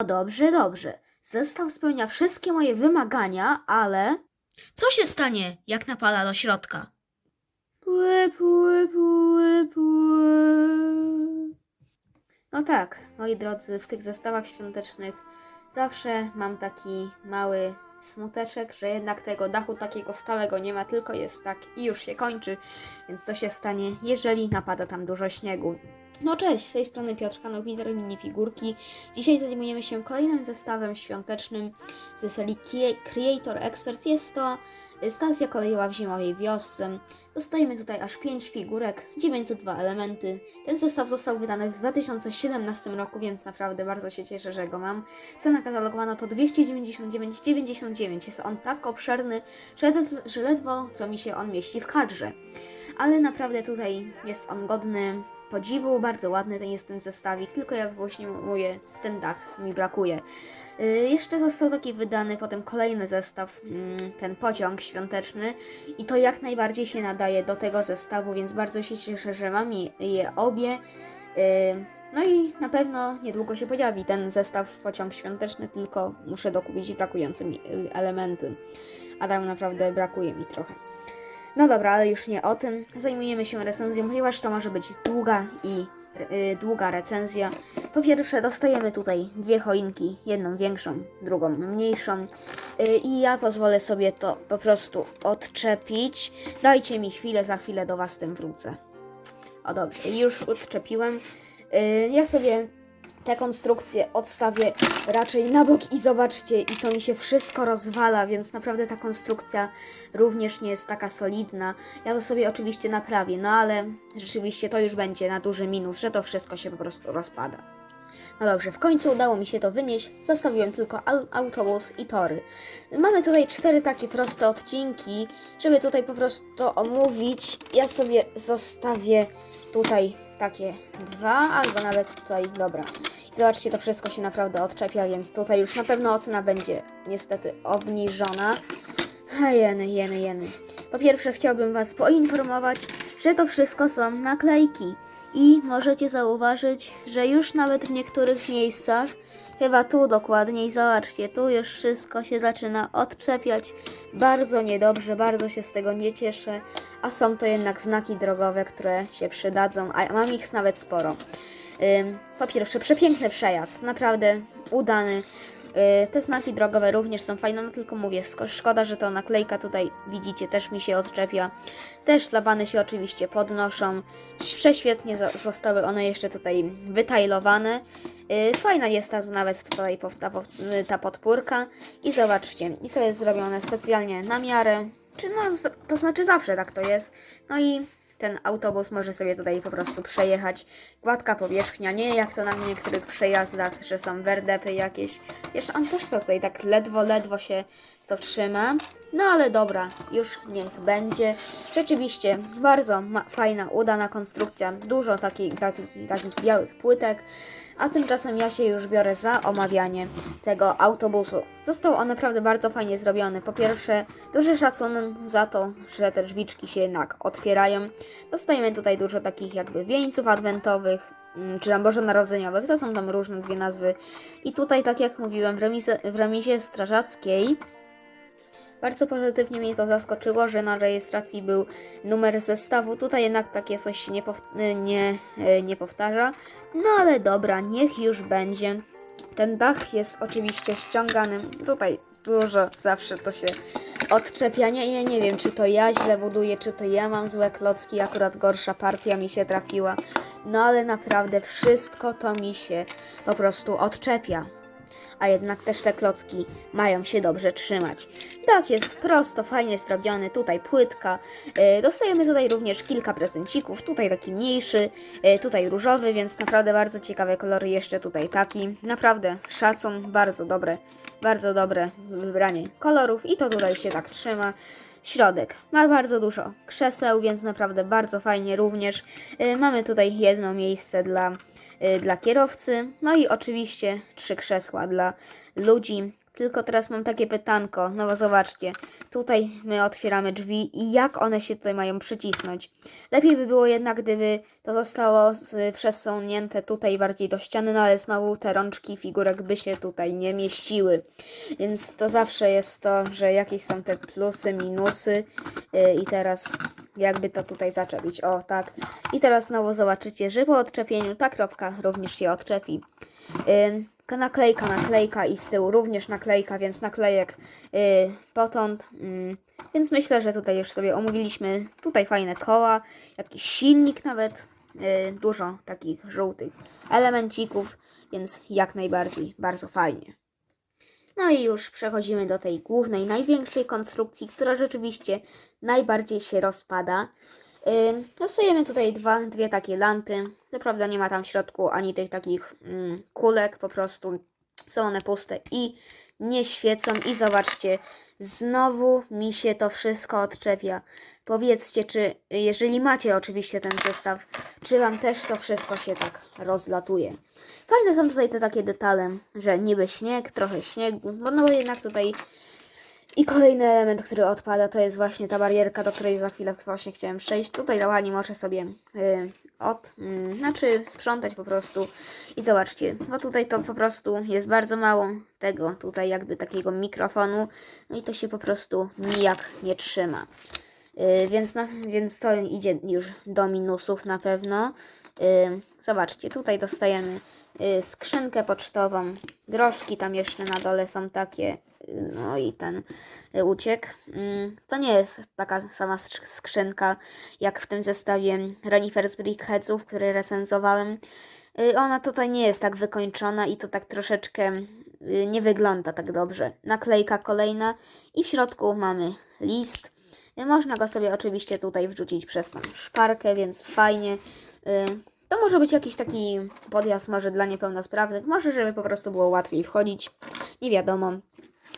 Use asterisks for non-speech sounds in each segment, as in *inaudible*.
No dobrze, dobrze. Zestaw spełnia wszystkie moje wymagania, ale... Co się stanie, jak napada do środka? Pły, pły, pły, pły. No tak, moi drodzy, w tych zestawach świątecznych zawsze mam taki mały smuteczek, że jednak tego dachu takiego stałego nie ma, tylko jest tak i już się kończy. Więc co się stanie, jeżeli napada tam dużo śniegu? No cześć, z tej strony Piotr Kanał Peter Minifigurki. Dzisiaj zajmujemy się kolejnym zestawem świątecznym ze serii Crea- Creator Expert. Jest to stacja kolejowa w zimowej wiosce. Dostajemy tutaj aż 5 figurek, 902 elementy. Ten zestaw został wydany w 2017 roku, więc naprawdę bardzo się cieszę, że go mam. Cena katalogowana to 299,99. Jest on tak obszerny, że ledwo co mi się on mieści w kadrze. Ale naprawdę tutaj jest on godny podziwu, bardzo ładny ten jest ten zestawik, tylko jak właśnie mówię, ten dach mi brakuje. Y, Jeszcze został taki wydany potem kolejny zestaw, mm, ten pociąg świąteczny i to jak najbardziej się nadaje do tego zestawu, więc bardzo się cieszę, że mam je, obie. Y, No i na pewno niedługo się pojawi ten zestaw pociąg świąteczny, tylko muszę dokupić brakujące mi y, elementy. A tam naprawdę brakuje mi trochę. No dobra, ale już nie o tym. Zajmujemy się recenzją, ponieważ to może być długa i y, długa recenzja. Po pierwsze, dostajemy tutaj dwie choinki, jedną większą, drugą mniejszą. Y, I ja pozwolę sobie to po prostu odczepić. Dajcie mi chwilę, za chwilę do Was z tym wrócę. O dobrze, już odczepiłem. Y, ja sobie te konstrukcje odstawię raczej na bok i zobaczcie, i to mi się wszystko rozwala, więc naprawdę ta konstrukcja również nie jest taka solidna. Ja to sobie oczywiście naprawię, no ale rzeczywiście to już będzie na duży minus, że to wszystko się po prostu rozpada. No dobrze, w końcu udało mi się to wynieść. Zostawiłem tylko au- autobus i tory. Mamy tutaj cztery takie proste odcinki, żeby tutaj po prostu to omówić. Ja sobie zostawię tutaj takie dwa, albo nawet tutaj, dobra. I zobaczcie, to wszystko się naprawdę odczepia, więc tutaj już na pewno ocena będzie niestety obniżona. Jeny, jeny, jeny. Po pierwsze chciałbym Was poinformować, że to wszystko są naklejki i możecie zauważyć, że już nawet w niektórych miejscach, chyba tu dokładniej, zobaczcie, tu już wszystko się zaczyna odczepiać. Bardzo niedobrze, bardzo się z tego nie cieszę, a są to jednak znaki drogowe, które się przydadzą, a mam ich nawet sporo. Po pierwsze, przepiękny przejazd, naprawdę udany. Y, Te znaki drogowe również są fajne, no tylko mówię, szkoda, że ta naklejka tutaj widzicie też mi się odczepia. Też szlabany się oczywiście podnoszą. Prześwietnie zostały one jeszcze tutaj wytajlowane. Y, Fajna jest ta tu nawet tutaj y, ta podpórka. I zobaczcie, i to jest zrobione specjalnie na miarę. Czy no, to znaczy zawsze tak to jest. No i ten autobus może sobie tutaj po prostu przejechać. Gładka powierzchnia, nie jak to na niektórych przejazdach, że są werdepy jakieś. Wiesz, on też to tutaj tak ledwo, ledwo się to trzyma. No ale dobra, już niech będzie. Rzeczywiście bardzo fajna, udana konstrukcja. Dużo takich, takich, białych płytek. A tymczasem ja się już biorę za omawianie tego autobusu. Został on naprawdę bardzo fajnie zrobiony. Po pierwsze, duży szacunek za to, że te drzwiczki się jednak otwierają. Dostajemy tutaj dużo takich jakby wieńców adwentowych, mm, czy tam bożonarodzeniowych, to są tam różne dwie nazwy. I tutaj, tak jak mówiłem, w remizie, w remizie strażackiej bardzo pozytywnie mnie to zaskoczyło, że na rejestracji był numer zestawu. Tutaj jednak takie coś się nie, pow- nie, e, nie powtarza. No ale dobra, niech już będzie. Ten dach jest oczywiście ściągany. Tutaj dużo zawsze to się odczepia. Nie, ja nie wiem, czy to ja źle buduję, czy to ja mam złe klocki. Akurat gorsza partia mi się trafiła. No ale naprawdę wszystko to mi się po prostu odczepia a jednak też te klocki mają się dobrze trzymać. Tak jest prosto, fajnie zrobiony, tutaj płytka. E, Dostajemy tutaj również kilka prezencików, tutaj taki mniejszy, e, tutaj różowy, więc naprawdę bardzo ciekawe kolory, jeszcze tutaj taki. Naprawdę szacun, bardzo dobre, bardzo dobre wybranie kolorów i to tutaj się tak trzyma. Środek ma bardzo dużo krzeseł, więc naprawdę bardzo fajnie również. E, Mamy tutaj jedno miejsce dla dla kierowcy. No i oczywiście trzy krzesła dla ludzi, Tylko teraz mam takie pytanko, no zobaczcie, tutaj my otwieramy drzwi i jak one się tutaj mają przycisnąć. Lepiej by było jednak, gdyby to zostało przesunięte tutaj bardziej do ściany, no ale znowu te rączki figurek by się tutaj nie mieściły. Więc to zawsze jest to, że jakieś są te plusy, minusy yy, i teraz jakby to tutaj zaczepić. O, tak. I teraz znowu zobaczycie, że po odczepieniu ta kropka również się odczepi. Ym, naklejka, naklejka i z tyłu również naklejka, więc naklejek yy, potąd. Ym, więc myślę, że tutaj już sobie omówiliśmy. Tutaj fajne koła, jakiś silnik nawet. Yy, dużo takich żółtych elemencików, więc jak najbardziej bardzo fajnie. No i już przechodzimy do tej głównej, największej konstrukcji, która rzeczywiście najbardziej się rozpada. Yy, tutaj dwa, dwie takie lampy. Co prawda nie ma tam w środku ani tych takich mm, kulek, po prostu są one puste i nie świecą. I zobaczcie, znowu mi się to wszystko odczepia. Powiedzcie, czy jeżeli macie oczywiście ten zestaw, czy wam też to wszystko się tak rozlatuje. Fajne są tutaj te takie detale, że niby śnieg, trochę śniegu, bo no bo jednak tutaj i kolejny element, który odpada, to jest właśnie ta barierka, do której za chwilę właśnie chciałem przejść. Tutaj Lałani może sobie y, od, y, znaczy sprzątać po prostu. I zobaczcie, bo tutaj to po prostu jest bardzo mało tego tutaj jakby takiego mikrofonu. No i to się po prostu nijak nie trzyma. Y, więc, no, więc to idzie już do minusów na pewno. Y, zobaczcie, tutaj dostajemy y, skrzynkę pocztową, groszki tam jeszcze na dole są takie, no i ten y, uciek. Mm, To nie jest taka sama sk- skrzynka jak w tym zestawie Renifers Brickheadsów, który recenzowałem. Y, Ona tutaj nie jest tak wykończona i to tak troszeczkę y, nie wygląda tak dobrze. Naklejka kolejna i w środku mamy list. Można go sobie oczywiście tutaj wrzucić przez tą szparkę, więc fajnie. To może być jakiś taki podjazd może dla niepełnosprawnych, może żeby po prostu było łatwiej wchodzić, nie wiadomo.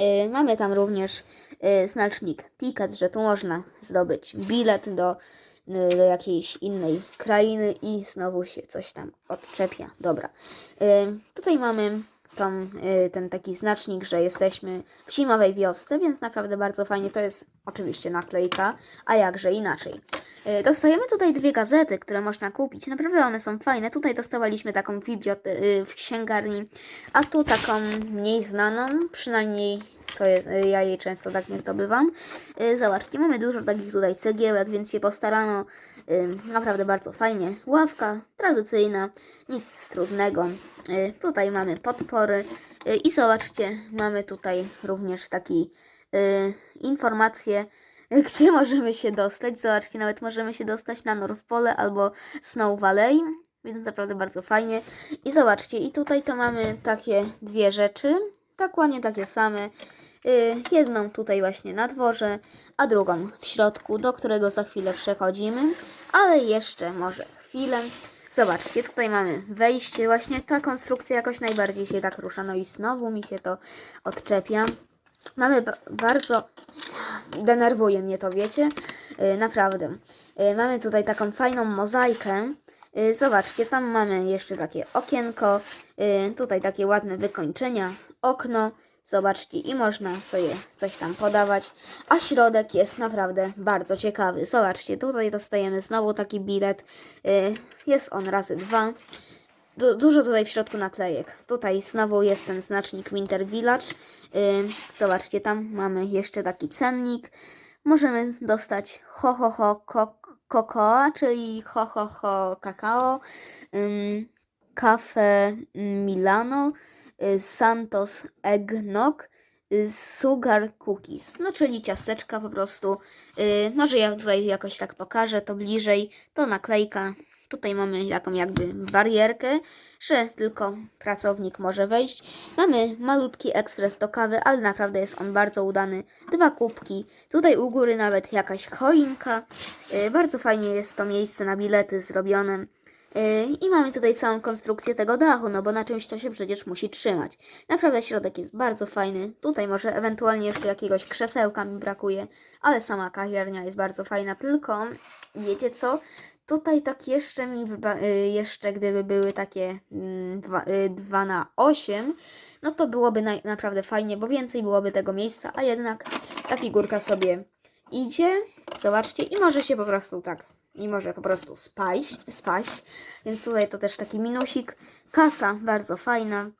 Y, Mamy tam również y, znacznik ticket, że tu można zdobyć bilet do, y, do jakiejś innej krainy i znowu się coś tam odczepia. Dobra. Tutaj mamy y, ten taki znacznik, że jesteśmy w zimowej wiosce, więc naprawdę bardzo fajnie. To jest oczywiście naklejka, a jakże inaczej. Y, Dostajemy tutaj dwie gazety, które można kupić. Naprawdę one są fajne. Tutaj dostawaliśmy taką w, y, w księgarni, a tu taką mniej znaną, przynajmniej to jest, ja jej często tak nie zdobywam. Zobaczcie, mamy dużo takich tutaj cegiełek, więc się postarano. Naprawdę bardzo fajnie. Ławka tradycyjna, nic trudnego. Y, Tutaj mamy podpory y, i zobaczcie, mamy tutaj również taki y, informacje, *laughs* gdzie możemy się dostać. Zobaczcie, nawet możemy się dostać na North Pole albo Snow Valley, więc naprawdę bardzo fajnie. I zobaczcie, i tutaj to mamy takie dwie rzeczy, dokładnie takie same. Jedną tutaj właśnie na dworze, a drugą w środku, do którego za chwilę przechodzimy, ale jeszcze może chwilę. Zobaczcie, tutaj mamy wejście, właśnie ta konstrukcja jakoś najbardziej się tak rusza, no i znowu mi się to odczepia. Mamy ba- bardzo, denerwuje mnie to, wiecie, Y, naprawdę. Y, Mamy tutaj taką fajną mozaikę. Y, Zobaczcie, tam mamy jeszcze takie okienko, y, tutaj takie ładne wykończenia, okno. Zobaczcie, i można sobie coś tam podawać. A środek jest naprawdę bardzo ciekawy. Zobaczcie, tutaj dostajemy znowu taki bilet. Y, Jest on razy dwa. Du- dużo tutaj w środku naklejek. Tutaj znowu jest ten znacznik Winter Village. Yy, zobaczcie, tam mamy jeszcze taki cennik. Możemy dostać ho ho ho ko- cocoa, czyli ho ho ho kakao, kafe Milano, y, Santos Eggnog, y, Sugar Cookies, no czyli ciasteczka po prostu. Y, może ja tutaj jakoś tak pokażę to bliżej. To naklejka. Tutaj mamy taką jakby barierkę, że tylko pracownik może wejść. Mamy malutki ekspres do kawy, ale naprawdę jest on bardzo udany. Dwa kubki. Tutaj u góry nawet jakaś choinka. Y, Bardzo fajnie jest to miejsce na bilety zrobione. Y, I mamy tutaj całą konstrukcję tego dachu, no bo na czymś to się przecież musi trzymać. Naprawdę środek jest bardzo fajny. Tutaj może ewentualnie jeszcze jakiegoś krzesełka mi brakuje, ale sama kawiarnia jest bardzo fajna. Tylko, wiecie co? Tutaj tak jeszcze mi, y, jeszcze gdyby były takie 2 na 8, no to byłoby naj- naprawdę fajnie, bo więcej byłoby tego miejsca, a jednak ta figurka sobie idzie, zobaczcie, i może się po prostu tak, i może po prostu spaść, spaść. Więc tutaj to też taki minusik. Kasa bardzo fajna,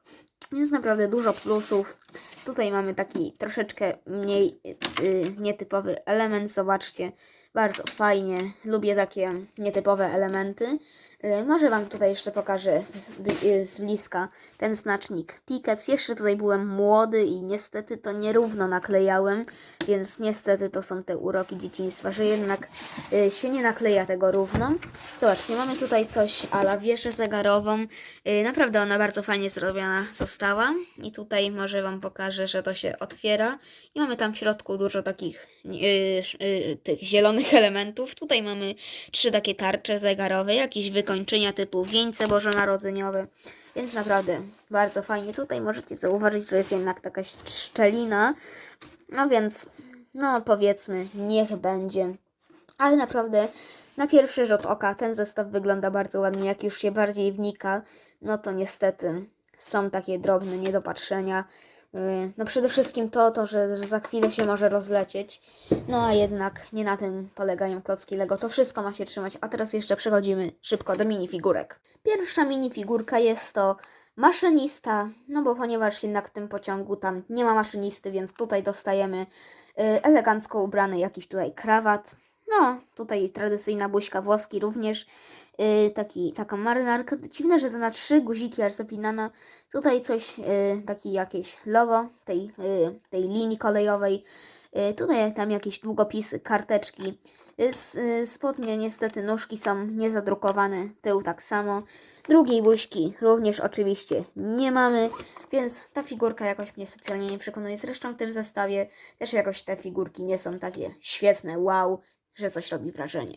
więc naprawdę dużo plusów. Tutaj mamy taki troszeczkę mniej y, nietypowy element, zobaczcie, bardzo fajnie. Lubię takie nietypowe elementy. Y, może Wam tutaj jeszcze pokażę z, y, z bliska ten znacznik Tickets. Jeszcze tutaj byłem młody i niestety to nierówno naklejałem, więc niestety to są te uroki dzieciństwa, że jednak y, się nie nakleja tego równo. Zobaczcie, mamy tutaj coś ala wieżę zegarową. Naprawdę ona bardzo fajnie zrobiona została. I tutaj może Wam pokażę, że to się otwiera. I mamy tam w środku dużo takich tych zielonych *laughs* elementów. Tutaj mamy trzy takie tarcze zegarowe, jakieś wykończenia typu wieńce bożonarodzeniowe. Więc naprawdę bardzo fajnie. Tutaj możecie zauważyć, że jest jednak taka szczelina. No więc, no powiedzmy, niech będzie. Ale naprawdę na pierwszy rzut oka ten zestaw wygląda bardzo ładnie. Jak już się bardziej wnika, no to niestety są takie drobne niedopatrzenia. Yy, No przede wszystkim to, to że, że za chwilę się może rozlecieć. No a jednak nie na tym polegają klocki Lego. To wszystko ma się trzymać. A teraz jeszcze przechodzimy szybko do minifigurek. Pierwsza minifigurka jest to maszynista, no bo ponieważ jednak w tym pociągu tam nie ma maszynisty, więc tutaj dostajemy yy, elegancko ubrany jakiś tutaj krawat. No, tutaj tradycyjna buźka włoski również. Yy, taki, taka marynarka. Dziwne, że to na trzy guziki aż zapinana. Tutaj coś, yy, taki jakieś logo tej, yy, tej linii kolejowej. Tutaj tam jakieś długopisy, karteczki. Spodnie niestety nóżki są niezadrukowane, tył tak samo. Drugiej buźki również oczywiście nie mamy, więc ta figurka jakoś mnie specjalnie nie przekonuje. Zresztą w tym zestawie też jakoś te figurki nie są takie świetne, wow, że coś robi wrażenie.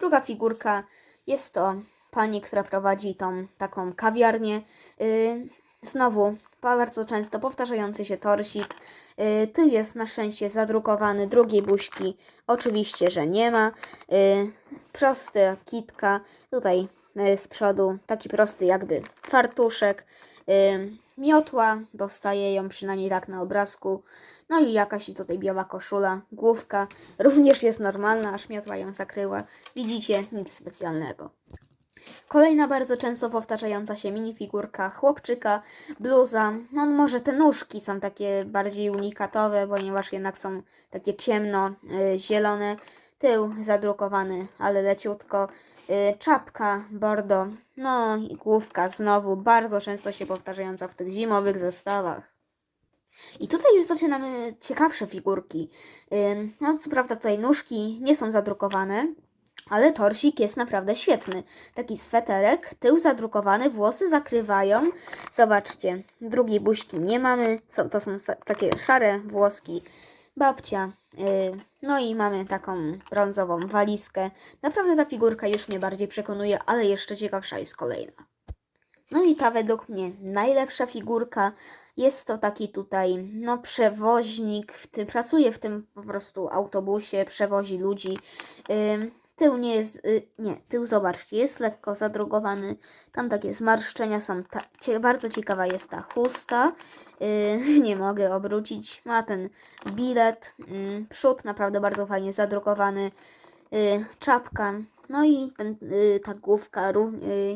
Druga figurka jest to pani, która prowadzi tą taką kawiarnię. Yy, znowu bardzo często powtarzający się torsik. Yy, tył jest na szczęście zadrukowany, drugiej buźki oczywiście, że nie ma. Yy, prosty kitka, tutaj yy, z przodu taki prosty jakby fartuszek. Miotła, dostaje ją przynajmniej tak na obrazku. No i jakaś tutaj biała koszula, główka również jest normalna, aż miotła ją zakryła. Widzicie, nic specjalnego. Kolejna bardzo często powtarzająca się minifigurka chłopczyka, bluza. No może te nóżki są takie bardziej unikatowe, ponieważ jednak są takie ciemno-zielone. Tył zadrukowany, ale leciutko. Y, Czapka, bordo, no i główka znowu bardzo często się powtarzająca w tych zimowych zestawach. I tutaj już zaczynamy ciekawsze figurki. No, co prawda tutaj nóżki nie są zadrukowane, ale torsik jest naprawdę świetny. Taki sweterek, tył zadrukowany, włosy zakrywają. Zobaczcie, drugiej buźki nie mamy. To są takie szare włoski. Babcia. Yy, no i mamy taką brązową walizkę. Naprawdę ta figurka już mnie bardziej przekonuje, ale jeszcze ciekawsza jest kolejna. No i ta według mnie najlepsza figurka. Jest to taki tutaj, no przewoźnik, w tym, pracuje w tym po prostu autobusie, przewozi ludzi. Ym, tył nie jest, y, nie, tył zobaczcie, jest lekko zadrugowany, tam takie zmarszczenia są, ta, cie, bardzo ciekawa jest ta chusta, y, *laughs* nie mogę obrócić, ma ten bilet, y, przód naprawdę bardzo fajnie zadrukowany, y, czapka, no i ten, y, ta główka y,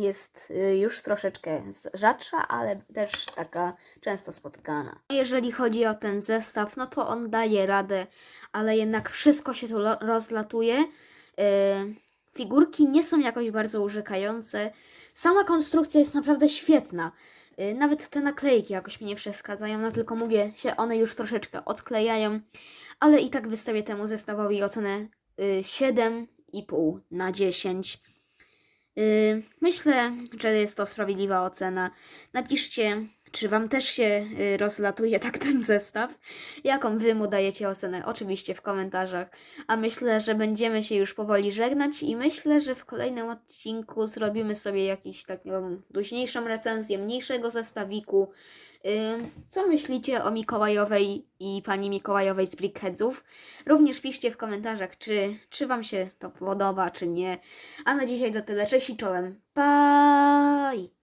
jest y, już troszeczkę rzadsza, ale też taka często spotykana. Jeżeli chodzi o ten zestaw, no to on daje radę, ale jednak wszystko się tu rozlatuje. Y, Figurki nie są jakoś bardzo urzekające. Sama konstrukcja jest naprawdę świetna. Y, Nawet te naklejki jakoś mnie nie przeszkadzają, no tylko mówię, się one już troszeczkę odklejają, ale i tak wystawię temu zestawowi ocenę y, 7,5 na 10. Y, Myślę, że jest to sprawiedliwa ocena. Napiszcie, Czy Wam też się y, rozlatuje tak ten zestaw? Jaką Wy mu dajecie ocenę? Oczywiście w komentarzach. A myślę, że będziemy się już powoli żegnać i myślę, że w kolejnym odcinku zrobimy sobie jakąś taką luźniejszą recenzję mniejszego zestawiku. Co myślicie o Mikołajowej i pani Mikołajowej z Brickheadsów? Również piszcie w komentarzach, czy, czy Wam się to podoba, czy nie. A na dzisiaj to tyle. Cześć i czołem. Bye!